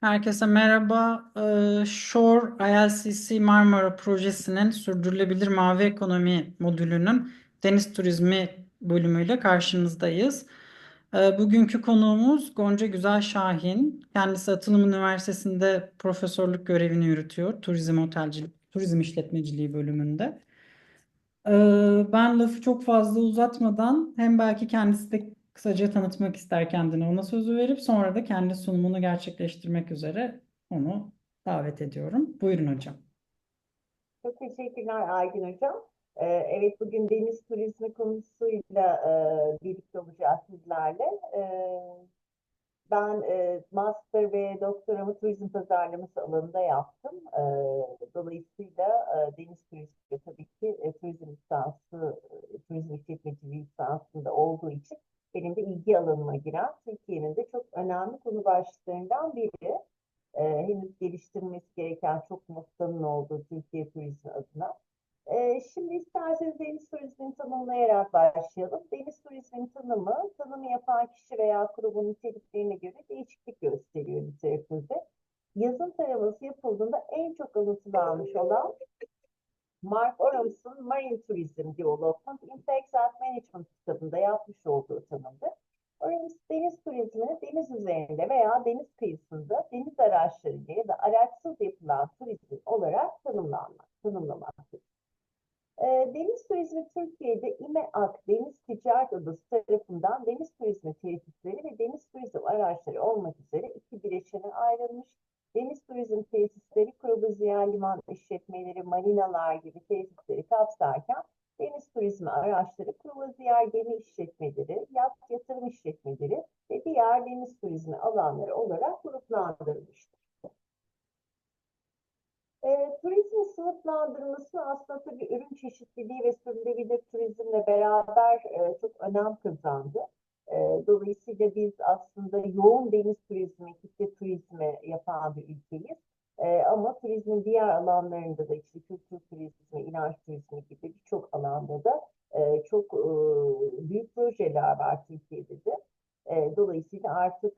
Herkese merhaba. Ee, Shore ILCC Marmara Projesi'nin Sürdürülebilir Mavi Ekonomi modülünün deniz turizmi bölümüyle karşınızdayız. Ee, Bugünkü konuğumuz Gonca Güzel Şahin. Kendisi Atılım Üniversitesi'nde profesörlük görevini yürütüyor. Turizm otelcilik, turizm işletmeciliği bölümünde. Ee, Ben lafı çok fazla uzatmadan hem belki kendisi de kısaca tanıtmak ister kendini ona sözü verip sonra da kendi sunumunu gerçekleştirmek üzere onu davet ediyorum. Buyurun hocam. Çok teşekkürler Aygün Hocam. Ee, evet bugün deniz turizmi konusuyla e, birlikte olacağız sizlerle. Ee, ben e, master ve doktoramı turizm pazarlaması alanında yaptım. Ee, dolayısıyla e, deniz turizmi tabii ki e, turizm lisansı, e, turizm işletmeciliği lisansında olduğu için benim de ilgi alanıma giren Türkiye'nin de çok önemli konu başlıklarından biri. Ee, henüz geliştirilmesi gereken çok noktanın olduğu Türkiye turizmi adına. Ee, şimdi isterseniz deniz turizmini tanımlayarak başlayalım. Deniz turizminin tanımı, tanımı yapan kişi veya kurumun niteliklerine göre değişiklik gösteriyor literatürde. Yazın taraması yapıldığında en çok alıntılanmış olan Mark Orums'un Marine Tourism Development Impacts and Management kitabında yapmış olduğu tanımdır. Orums deniz turizmini deniz üzerinde veya deniz kıyısında deniz araçlarıyla ya da araçsız yapılan turizm olarak tanımlanmak, tanımlamaktadır. E, deniz turizmi Türkiye'de İMEAK Deniz Ticaret Odası tarafından deniz turizmi tesisleri ve deniz turizm araçları olmak üzere iki bileşene ayrılmış. Deniz turizm tesisleri Kruvaziyer liman işletmeleri, marinalar gibi tesisleri kapsarken deniz turizmi araçları Kruvaziyer gemi işletmeleri, yat yatırım işletmeleri ve diğer deniz turizmi alanları olarak gruplandırılmıştır. E, turizmin sınıflandırılması aslında tabii ürün çeşitliliği ve sürdürülebilir turizmle beraber e, çok önem kazandı. E, dolayısıyla biz aslında yoğun deniz turizmi, kitle turizmi yapan bir ülkeyiz. E, ama turizmin diğer alanlarında da işte kültür turizmi, inanç turizmi gibi birçok alanda da e, çok büyük projeler var Türkiye'de de. Dolayısıyla artık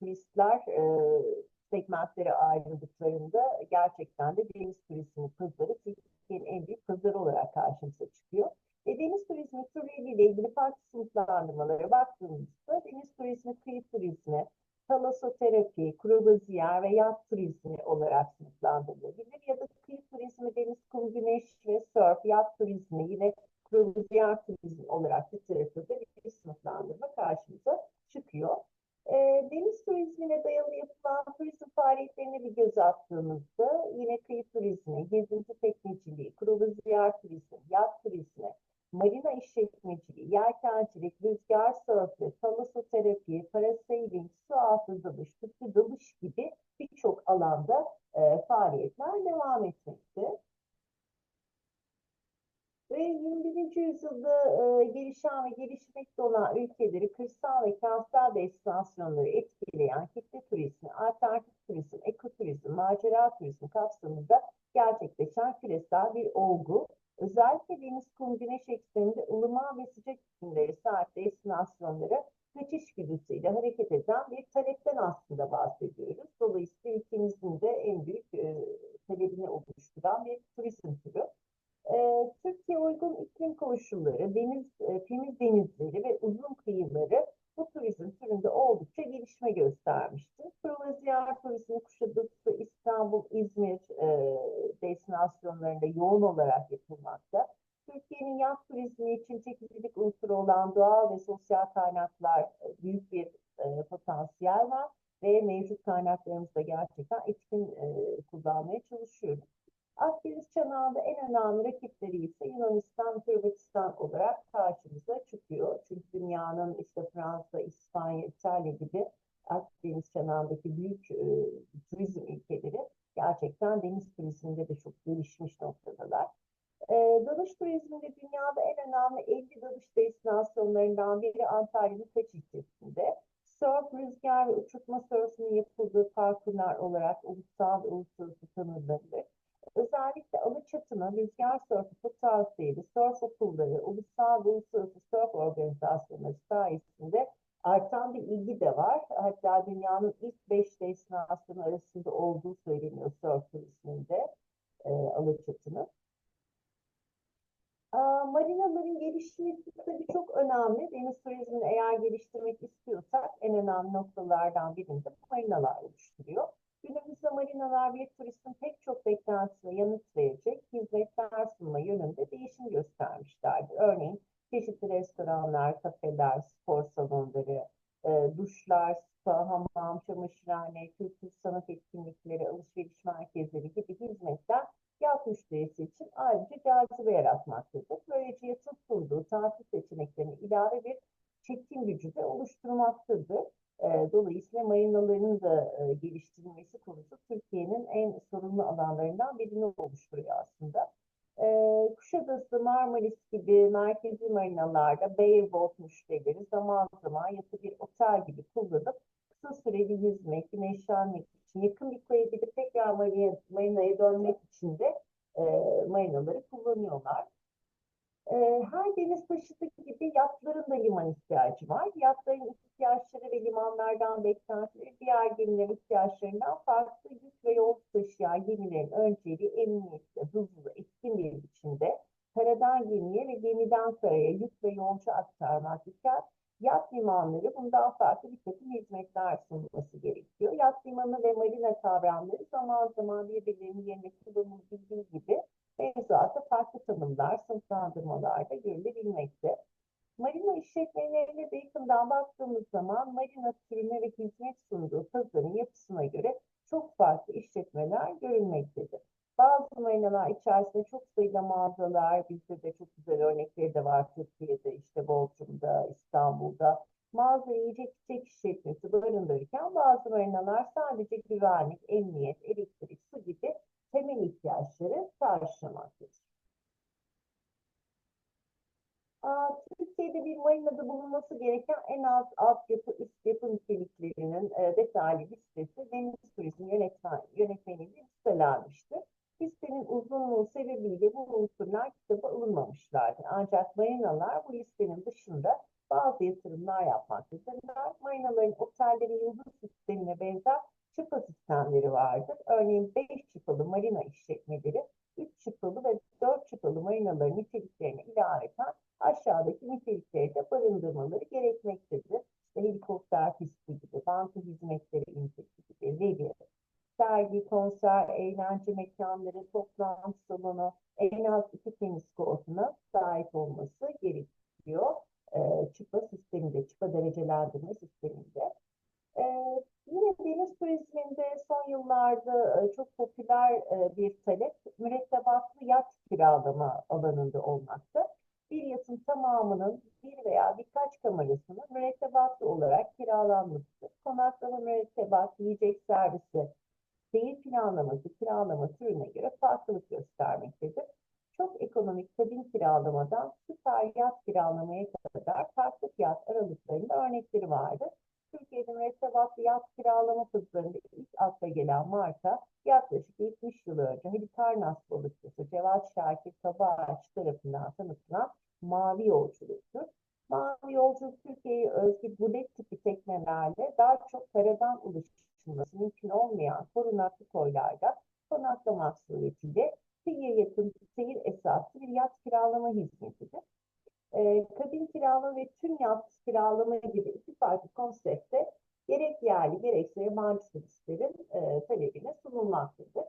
turistler e, segmentlere ayrıldıklarında gerçekten de deniz turizmi pazarı Türkiye'nin en büyük pazarı olarak karşımıza çıkıyor. Ve deniz turizmi türleriyle ilgili farklı sınıflandırmalara baktığımızda deniz turizmi, kıyı turizmi, talassoterapi, kruvaziyer ve yat turizmi olarak sınıflandırılabilir. Ya da kıyı turizmi, deniz, kum, güneş ve surf, yat turizmi yine kruvaziyer turizmi olarak literatürde bir sınıflandırma karşımıza çıkıyor. E, deniz turizmine dayalı yapılan turizm faaliyetlerine bir göz attığımızda yine kıyı turizmi, gezinti tekneciliği, kruvaziyer turizmi, yat turizmi, marina işletmeciliği, yelkencilik, rüzgar sörfü, talassoterapi, parasailing, su altı dalış, tüplü dalış gibi birçok alanda e, faaliyetler devam etmekte. Ve 21. yüzyılda e, gelişen ve gelişmekte olan ülkeleri kırsal ve kentsel destinasyonları etkileyen kitle turizmi, alternatif turizm, ekoturizm, macera turizmi kapsamında gerçekleşen küresel bir olgu. Özellikle deniz, kum, güneş ekseninde ılıman ve sıcak iklimleri sahip destinasyonlara kaçış güdüsüyle hareket eden bir talepten aslında bahsediyoruz. Dolayısıyla ülkemizin de en büyük e, talebini oluşturan bir turizm türü. E, Türkiye uygun iklim koşulları, deniz, e, temiz denizleri ve uzun kıyıları bu turizm türünde oldukça gelişme göstermiştir. Kruvaziyer turizmi Kuşadası, İstanbul, İzmir e, destinasyonlarında yoğun olarak yapılmakta. Türkiye'nin yat turizmi için çekicilik unsuru olan doğal ve sosyal kaynaklar e, büyük bir e, potansiyel var ve mevcut kaynaklarımızda gerçekten etkin e, kullanmaya çalışıyoruz. Akdeniz çanağında en önemli rakipleri ise Yunanistan, Hırvatistan olarak karşımıza çıkıyor. Çünkü dünyanın işte Fransa, İspanya, İtalya gibi Akdeniz çanağındaki büyük e, turizm ülkeleri gerçekten deniz turizminde de çok gelişmiş noktadalar. E, dalış turizminde dünyada en önemli 50 dalış destinasyonlarından biri Antalya'nın Kaç ilçesinde. Surf, rüzgar ve uçurtma sörfünün yapıldığı parkurlar olarak ulusal ve uluslararası tanınırlar. Özellikle Alaçatı'nın rüzgar sörfü potansiyeli, sörf okulları, ulusal ve uluslararası sörf organizasyonları sayesinde artan bir ilgi de var. Hatta dünyanın ilk beş destinasyonu arasında olduğu söyleniyor surf turizminde e, Alaçatı'nın. Marinaların gelişmesi tabii çok önemli. Deniz turizmini eğer geliştirmek istiyorsak en önemli noktalardan birinde marinalar oluşturuyor. Günümüzde marinalar bir turistin pek çok beklentisine yanıt verecek hizmetler sunma yönünde değişim göstermişlerdir. Örneğin çeşitli restoranlar, kafeler, spor salonları, e, duşlar, spa, hamam, çamaşırhane, kültür sanat etkinlikleri, alışveriş merkezleri gibi hizmetler yat müşterisi için ayrıca cazibe yaratmaktadır. Böylece yatın sunduğu tatil seçeneklerine ilave bir çekim gücü de oluşturmaktadır. E, dolayısıyla marinaların da e, geliştirilmesi konusu Türkiye'nin en sorunlu alanlarından birini oluşturuyor aslında. E, Kuşadası, Marmaris gibi merkezi marinalarda bareboat müşterileri zaman zaman yatı bir otel gibi kullanıp kısa süreli yüzmek, güneşlenmek için yakın bir koya gidip tekrar marinaya, dönmek için de marinaları kullanıyorlar. E, her deniz taşıtı gibi yatların da liman ihtiyacı var. Yatların ihtiyaçları ve limanlardan beklentileri diğer gemilerin ihtiyaçlarından farklı yük ve yol taşıyan gemilerin önceliği emniyetli, hızlı, etkin bir biçimde karadan gemiye ve gemiden karaya yük ve yolcu aktarmak iken yat limanları bundan farklı bir takım hizmetler sunması gerekiyor. Yat limanı ve marina kavramları zaman zaman birbirlerinin yerine kullanıldığı gibi sınıflandırmalarda görülebilmekte. Marina işletmelerine de yakından baktığımız zaman marina türüne ve hizmet sunduğu pazarın yapısına göre çok farklı işletmeler görülmektedir. Bazı marinalar içerisinde çok sayıda mağazalar, bizde de çok güzel örnekleri de var Türkiye'de, işte Bodrum'da, İstanbul'da. Mağaza yiyecek içecek işletmesi barındırırken bazı marinalar sadece güvenlik, emniyet, elektrik, su gibi temel ihtiyaçları karşılamaktadır. Türkiye'de bir marinada bulunması gereken en az altyapı, üst yapı niteliklerinin e, detaylı listesi Deniz Turizm Yönetmen, Yönetmeliğinde listelenmiştir. Listenin uzunluğu sebebiyle bu unsurlar kitaba alınmamışlardır. Ancak marinalar bu listenin dışında bazı yatırımlar yapmaktadırlar. Marinaların otellerin yıldız sistemine benzer çıpa sistemleri vardır. Örneğin 5 çıpalı marina işletmeleri 3 çıpalı ve 4 çıpalı marinaların niteliklerine ilaveten aşağıdaki nitelikleri de barındırmaları gerekmektedir. İşte helikopter pisti gibi, banka hizmetleri ünitesi gibi, revi, sergi, konser, eğlence mekanları, toplantı salonu, en az iki tenis kortuna sahip olması gerekiyor. Ee, çıpa sisteminde, çıpa derecelendirme sisteminde. Ee, yine deniz turizminde son yıllarda e, çok popüler e, bir talep mürettebatlı yat kiralama alanında olmakta. Bir yatın tamamının bir veya birkaç kamerasının mürettebatlı olarak kiralanmasıdır. Konaklama mürettebat, yiyecek servisi, seyir planlaması, kiralama türüne göre farklılık göstermektedir. Çok ekonomik kabin kiralamadan süper yat kiralamaya kadar farklı fiyat aralıklarında örnekleri vardır. Türkiye'de mürettebatlı yat kiralama hızlarında ilk akla gelen marka yaklaşık 70 yıl önce Halikarnas balıkçısı Cevat Şakir Kabağaç tarafından tanıtılan Mavi Yolculuk'tur. Mavi Yolculuk Türkiye'ye özgü bulet tipi teknelerle daha çok karadan ulaşılması mümkün olmayan korunaklı koylarda konaklamak suretiyle kıyıya yakın seyir esaslı bir yat kiralama hizmetidir. Ee, kabin kiralama ve tüm yat kiralama gibi iki farklı konsepte gerek yerli gerekse yabancı turistlerin e, talebine sunulmaktadır.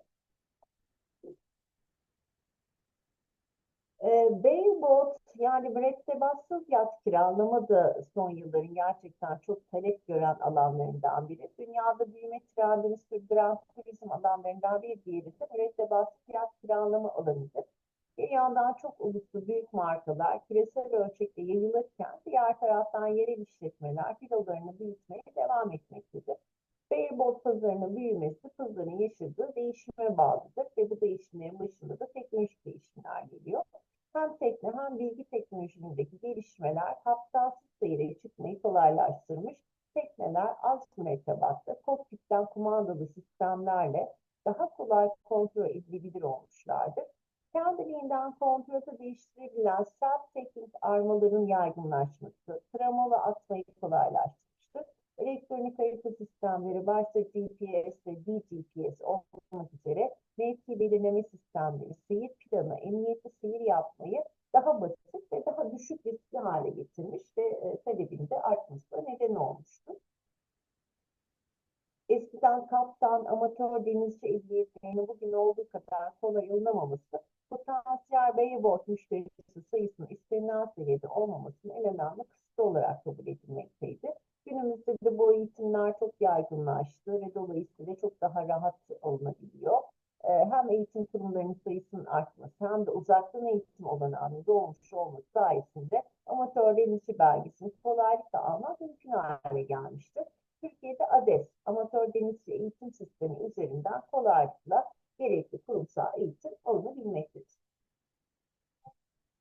E, Bareboat yani mürettebatsız yat kiralama da son yılların gerçekten çok talep gören alanlarından biri. Dünyada büyüme trendini sürdüren turizm alanlarından bir diğeri de mürettebatsız yat kiralama alanıdır. Bir yandan çok uluslu büyük markalar küresel ölçekte yayılırken diğer taraftan yerel işletmeler filolarını büyütmeye devam etmektedir. Bareboat pazarının büyümesi pazarın yaşadığı değişime bağlıdır ve bu değişimlerin başında da teknolojik değişimler geliyor. Hem tekne hem bilgi teknolojisindeki gelişmeler kaptansız seyre çıkmayı kolaylaştırmış. Tekneler az mürettebatta kokpitten kumandalı sistemlerle daha kolay kontrol edilebilir olmuşlardır. Kendiliğinden kontrolü değiştirebilen self-taking armaların yaygınlaşması, sistemleri başta GPS ve DGPS olmak üzere mevki belirleme sistemleri, seyir planı, emniyetli seyir yapmayı daha basit ve daha düşük riskli hale getirmiş ve e, talebin de artmasına neden olmuştur. Eskiden kaptan, amatör denizci ehliyetlerinin bugün olduğu kadar kolay alınamaması, potansiyel Baybord müşterisi sayısının istenilen seviyede olmamasının en önemli kısıtı olarak kabul edilmekteydi. Eğitimler çok yaygınlaştı ve dolayısıyla çok daha rahat alınabiliyor. Ee, Hem eğitim kurumlarının sayısının artması hem de uzaktan eğitim olanağının doğmuş olması sayesinde amatör denizci belgesini kolaylıkla almak mümkün hale gelmiştir. Türkiye'de ADES, Amatör Denizci Eğitim Sistemi üzerinden kolaylıkla gerekli kurumsal eğitim alınabilmektedir.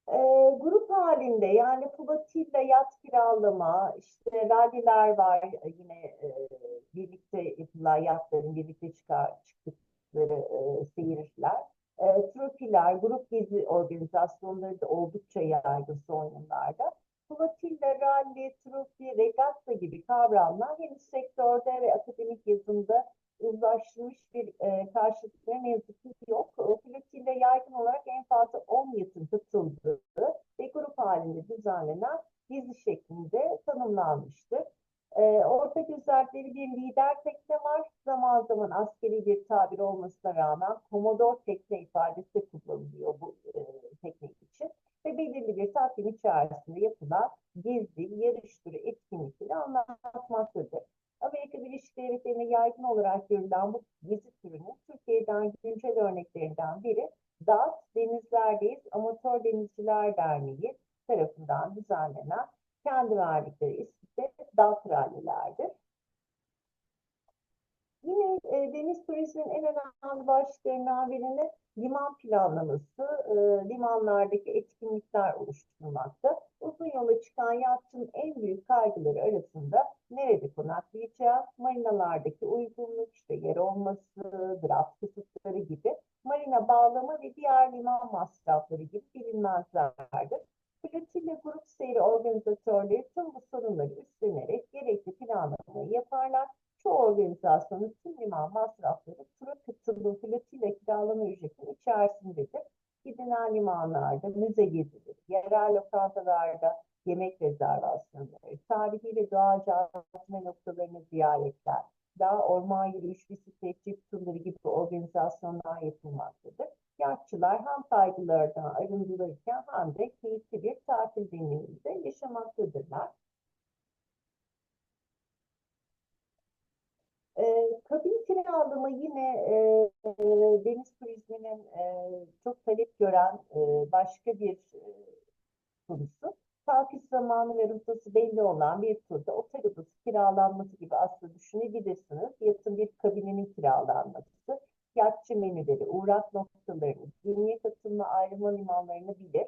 Ee, grup halinde yani flotilla, yat kiralama, işte ralliler var e, yine e, birlikte yapılan yatların birlikte çıkar, çıktıkları e, seyirler. E, trofiler, grup gezi organizasyonları da oldukça yaygın son yıllarda. Flotilla, rally, trofi, regatta gibi kavramlar henüz sektörde ve akademik yazımda uzlaşmış bir e, karşılıkları ne yazık ki yok. E, Flotilla yaygın olarak en fazla 10 yatın grup halinde düzenlenen gezi şeklinde tanımlanmıştır. E, ortak özellikleri bir lider tekne var. Zaman zaman askeri bir tabir olmasına rağmen komodor tekne ifadesi de kullanılıyor bu e, teknik için. Ve belirli bir takvim içerisinde yapılan gezi, yarış türü etkinlikleri anlatmaktadır. Amerika Birleşik Devletleri'nde yaygın olarak görülen bu gezi türünün Türkiye'den güncel örneklerinden biri DAT, Denizlerdeyiz Amatör Denizciler Derneği tarafından düzenlenen kendi verdikleri isimde rallilerdir. Yine e, deniz turizminin en önemli başlıklarından birini liman planlaması, e, limanlardaki etkinlikler oluşturmakta. Uzun yola çıkan yatçının en büyük kaygıları arasında nerede konaklayacağı, marinalardaki uygunluk, işte yer olması, draft kısıtları gibi marina bağlama ve diğer liman masrafları gibi bilinmezlerdir. Flotilla grup seyri organizatörleri tüm bu sorunları üstlenerek gerekli planlamayı yaparlar. Çoğu organizasyonun tüm liman masrafları tura katılım flotilla kiralama ücretinin içerisindedir. Gidilen limanlarda müze gezileri, yerel lokantalarda yemek rezervasyonları, tarihi ve doğal cazibe noktalarını ziyaretler, dağ, orman yürüyüş, bisiklet, cips turları gibi organizasyonlar yapılmaktadır. Yatçılar hem kaygılardan arındırılırken hem de keyifli bir tatil deneyiminde yaşamaktadırlar. E, kabin kiralama yine e, e, deniz turizminin e, çok talep gören e, başka bir e, konusu. Kalkış zamanı ve rotası belli olan bir turda otel odası kiralanması gibi aslında düşünebilirsiniz. Yatın bir kabininin kiralanması, yatçı menüleri, uğrak noktalarını, gemiye katılma ayrılma limanlarını bilir.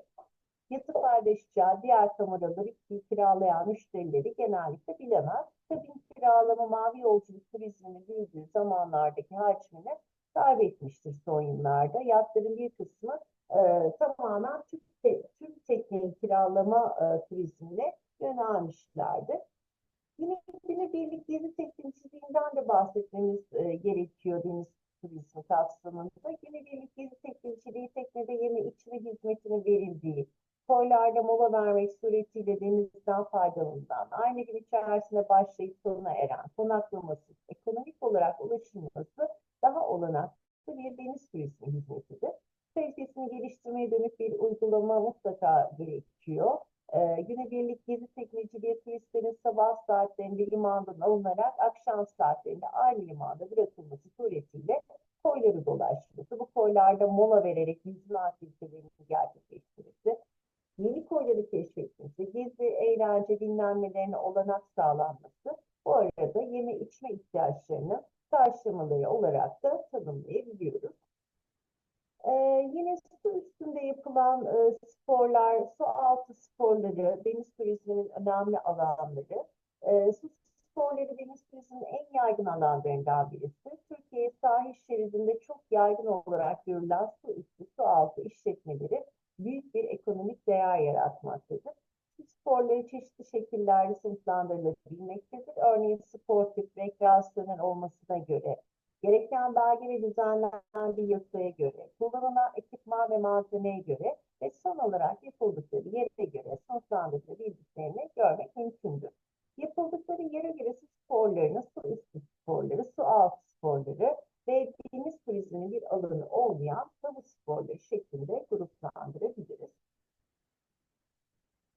Yatı paylaşacağı diğer kameraları kiralayan müşterileri genellikle bilemez. Kabin kiralama mavi yolculuk turizminin büyüdüğü zamanlardaki hacmini kaybetmiştir son yıllarda. Yatların bir kısmı e, tamamen Türk, te, Türk tekneyi kiralama e, turizmine yönelmişlerdi. Yine günübirlik gezi tekniciliğinden de bahsetmemiz e, gerekiyor deniz turizmi kapsamında. Günübirlik gezi tekniciliği teknede yeme içme hizmetinin verildiği, koylarda mola vermek suretiyle denizden faydalanılan, aynı gün içerisinde başlayıp sonuna eren, konaklaması, ekonomik olarak ulaşılması daha olanaklı bir deniz turizmi hizmetidir. Kalitesini geliştirmeye dönük bir uygulama mutlaka gerekiyor. Ee, günübirlik gezi tekneciliği turistlerin sabah saatlerinde limandan alınarak akşam saatlerinde aynı limanda bırakılması koyları dolaşması, bu koylarda mola vererek yüzme aktivitelerini gerçekleştirmesi, yeni koyları keşfetmesi, gezi, eğlence, dinlenmelerine olanak sağlanması, bu arada yeme içme ihtiyaçlarını karşılamaları olarak da tanımlayabiliyoruz. Ee, yine su üstünde yapılan e, sporlar, su altı sporları, deniz turizminin önemli alanları. E, su sporları deniz turizminin en yaygın alanlarından birisi. Türkiye sahil şeridinde çok yaygın olarak görülen su üstü, su altı işletmeleri büyük bir ekonomik değer yaratmaktadır. Sporları çeşitli şekillerde sınıflandırılabilmektedir. Örneğin sportif, rekreasyonel olmasına göre, gereken belge ve düzenlendiği yasaya göre, kullanılan ekipman ve malzemeye göre ve son olarak yapıldıkları yere göre sınıflandırılabildiklerini görmek mümkündür. Yapıldıkları yere göre su sporlarını, su üstü sporları, su altı sporları ve deniz turizminin bir alanı olmayan havuz sporları şeklinde gruplandırabiliriz.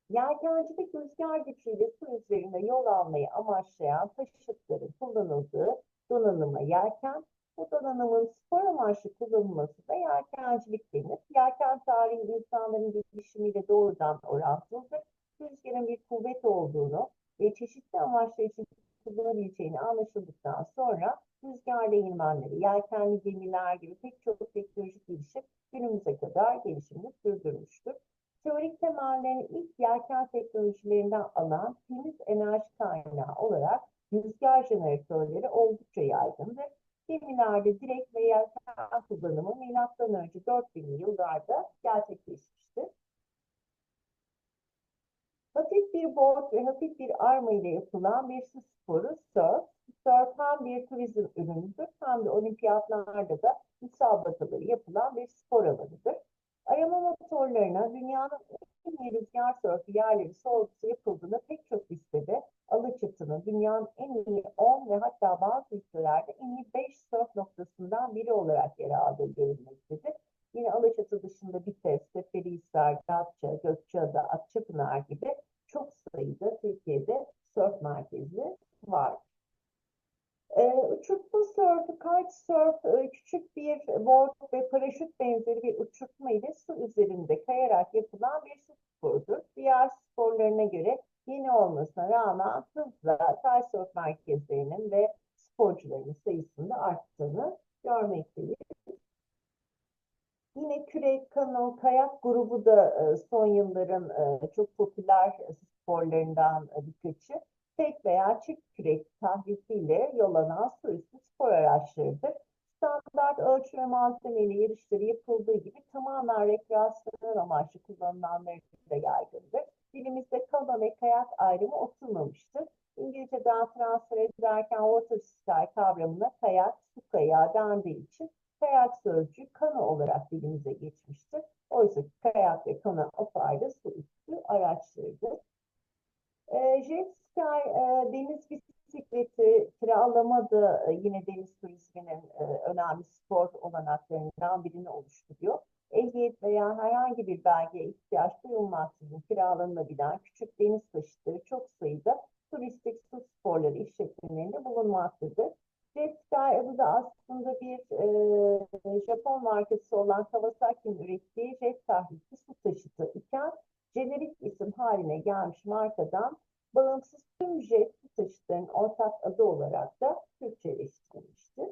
Yelkencilik rüzgar gücüyle su üzerinde yol almayı amaçlayan taşıtların kullanıldığı donanıma yelken, bu donanımın spor amaçlı kullanılması da yelkencilik denir. Yelken tarihi insanların gelişimiyle doğrudan orantılıdır. Rüzgarın bir kuvvet olduğunu ve çeşitli amaçlar için kullanabileceğini anlaşıldıktan sonra rüzgar değirmenleri, yelkenli gemiler gibi pek çok teknolojik gelişim günümüze kadar gelişimini sürdürmüştür. Teorik temellerini ilk yelken teknolojilerinden alan temiz enerji kaynağı olarak rüzgar jeneratörleri oldukça yaygındır. Gemilerde direkt ve yelken kullanımı önce 4000'li yıllarda gerçekleşmiştir. Hafif bir board ve hafif bir arma ile yapılan bir su sporu surf. Surf hem bir turizm ürünüdür hem de olimpiyatlarda da müsabakaları yapılan bir spor alanıdır. Arama motorlarına dünyanın en iyi rüzgar sörfü yerleri sorgusu yapıldığında pek çok listede Alaçatı'nın dünyanın en iyi 10 ve hatta bazı listelerde en iyi 5 sörf noktasından biri olarak yer aldığı görülmektedir. Yine Alaçatı dışında Bites, Seferihisar, Datça, Gökçeada, Akçapınar gibi çok sayıda Türkiye'de sörf merkezi var. Uçurtma sörfü, kitesurf, e, küçük bir board ve paraşüt benzeri bir uçurtma ile su üzerinde kayarak yapılan bir su sporudur. Diğer sporlarına göre yeni olmasına rağmen hızla kitesurf merkezlerinin ve sporcuların sayısında arttığını görmekteyiz. Yine kürek, kano, kayak grubu da e, son yılların e, çok popüler sporlarından birkaçı. Tek veya çift kürek tahrisiyle yollanan su üstü spor araçlarıdır. Standart ölçü ve malzemeyle yarışları yapıldığı gibi tamamen rekreasyonel amaçlı kullanılanları da yaygındır. Dilimizde kano ve kayak ayrımı oturmamıştır. İngilizceden transfer ederken water kavramına kayak, su kayağı dendiği için kayak sözcüğü kano olarak dilimize geçmiştir. Oysa kayak ve kano apayrı su üstü araçlarıdır. E, jet ski, e, deniz bisikleti, kiralama da e, yine deniz turizminin e, önemli spor olanaklarından birini oluşturuyor. Ehliyet veya herhangi bir belgeye ihtiyaç duyulmaksızın kiralanabilen küçük deniz taşıtları çok sayıda turistik su sporları işletmelerinde bulunmaktadır. Jet Ski adı da aslında bir e, Japon markası olan Kawasaki'nin ürettiği jet tahrikli su taşıtı iken jenerik isim haline gelmiş markadan bağımsız tüm jet su taşıtlarının ortak adı olarak da Türkçeleştirilmiştir.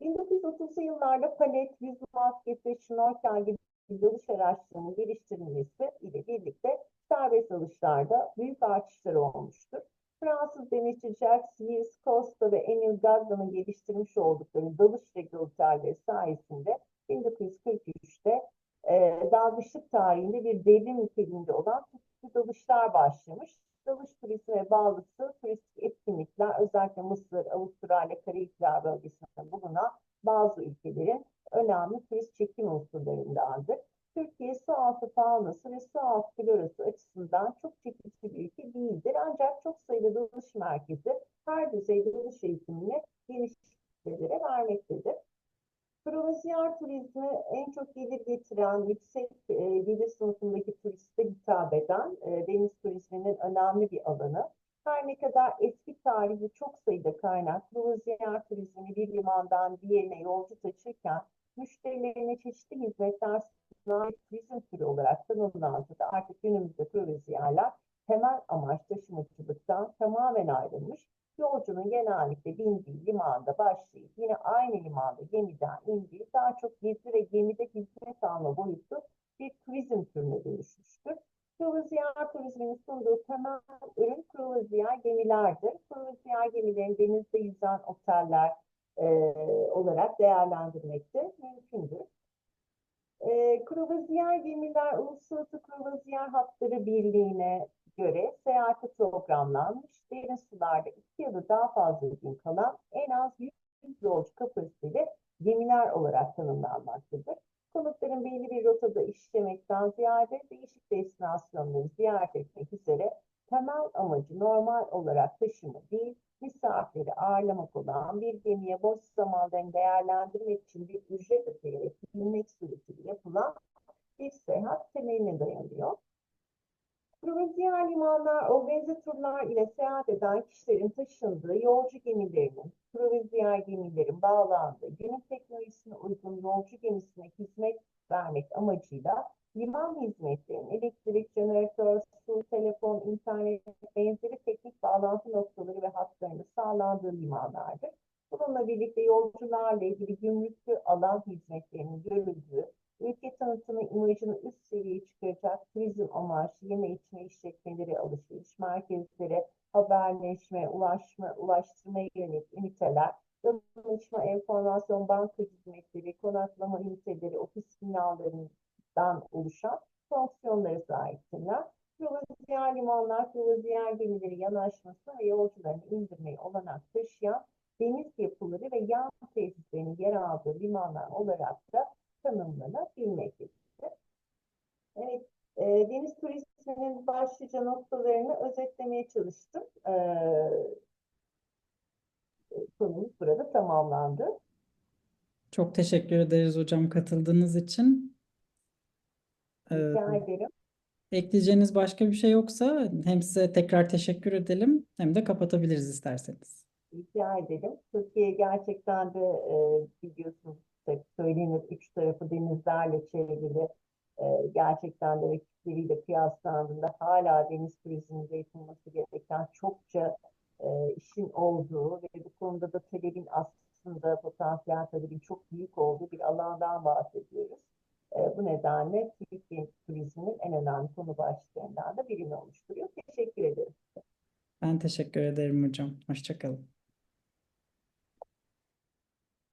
1930'lu yıllarda palet, yüz maskesi, şnorkel gibi dalış araçlarının geliştirilmesi ile birlikte serbest dalışlarda büyük artışlar olmuştur. Fransız denizci Jacques Yves Costa ve Emile Gazdan'ın geliştirmiş oldukları dalış regülatörleri sayesinde 1943'te e, dalgıçlık tarihinde bir devrim niteliğinde olan tüplü dalışlar başlamış. Dalış turizme bağlısı turistik etkinlikler özellikle Mısır, Avustralya, Karayipler bölgesinde bulunan bazı ülkelerin önemli turist çekim unsurlarındandır. Türkiye su altı faunası ve su altı florası açısından çok çekici bir ülke değildir. Ancak çok sayıda dalış merkezi her düzeyde dalış eğitimini geniş kitlelere vermektedir. Kruvaziyar turizmi en çok gelir getiren, yüksek e, gelir sınıfındaki turiste hitap eden e, deniz turizminin önemli bir alanı. Her ne kadar eski tarihi çok sayıda kaynak kruvaziyar turizmi bir limandan diğerine yolcu taşırken müşterilerine çeşitli hizmetler sunan turizm türü olarak tanımlansa da artık günümüzde kruvaziyerler temel amaç taşımacılıktan tamamen ayrılmış yolcunun genellikle bindiği limanda başlayıp yine aynı limanda gemiden indiği daha çok gezi ve gemide hizmet alma boyutu bir turizm türüne dönüşmüştür. Kruvaziyer turizminin sunduğu temel ürün kruvaziyer gemilerdir. Kruvaziyer gemilerin denizde yüzen oteller e, olarak değerlendirmek de mümkündür. E, kruvaziyer gemiler Uluslararası Kruvaziyer Hatları Birliği'ne, göre seyahati programlanmış, derin sularda iki ya da daha fazla gün kalan en az 100 yolcu kapasiteli gemiler olarak tanımlanmaktadır. Konukların belli bir rotada işlemekten ziyade değişik destinasyonları ziyaret etmek üzere temel amacı normal olarak taşıma değil, misafiri ağırlamak olan bir gemiye boş zamanlarını değerlendirmek için bir ücret ödeyerek binmek suretiyle yapılan bir seyahat temeline dayanıyor. Kruvazyer limanlar, organize turlar ile seyahat eden kişilerin taşındığı yolcu gemilerinin, kruvazyer gemilerin bağlandığı günün teknolojisine uygun yolcu gemisine hizmet vermek amacıyla liman hizmetlerinin elektrik, jeneratör, su, telefon, internet, benzeri teknik bağlantı noktaları ve hatlarının sağlandığı limanlardır. Bununla birlikte yolcularla ilgili gümrüklü alan hizmetlerinin görüldüğü, ülke tanıtımı imajını üst seviyeye çıkaracak turizm amaçlı yeme içme işletmeleri, alışveriş merkezleri, haberleşme, ulaşma, ulaştırmaya yönelik üniteler, danışma, enformasyon, banka hizmetleri, konaklama üniteleri, ofis binalarından oluşan fonksiyonlara sahiptirler. Kruvazyer limanlar, kruvazyer gemileri yanaşması ve yolcularını indirmeyi olanak taşıyan deniz yapıları ve yan tesislerinin yer aldığı limanlar olarak da tanımlanabilmektedir. Evet, e, deniz turizminin başlıca noktalarını özetlemeye çalıştım. E, konumuz burada tamamlandı. Çok teşekkür ederiz hocam katıldığınız için. Ee, Rica ederim. ekleyeceğiniz başka bir şey yoksa hem size tekrar teşekkür edelim hem de kapatabiliriz isterseniz. Rica ederim. Türkiye gerçekten de e, biliyorsunuz hep söylenir üç tarafı denizlerle çevrili e, gerçekten de rakipleriyle kıyaslandığında hala deniz turizminde yapılması gereken çokça e, işin olduğu ve bu konuda da talebin aslında potansiyel talebin çok büyük olduğu bir alandan bahsediyoruz. E, bu nedenle Türkiye turizminin en önemli konu başlıklarından da birini oluşturuyor. Teşekkür ederim. Ben teşekkür ederim hocam. Hoşça kalın.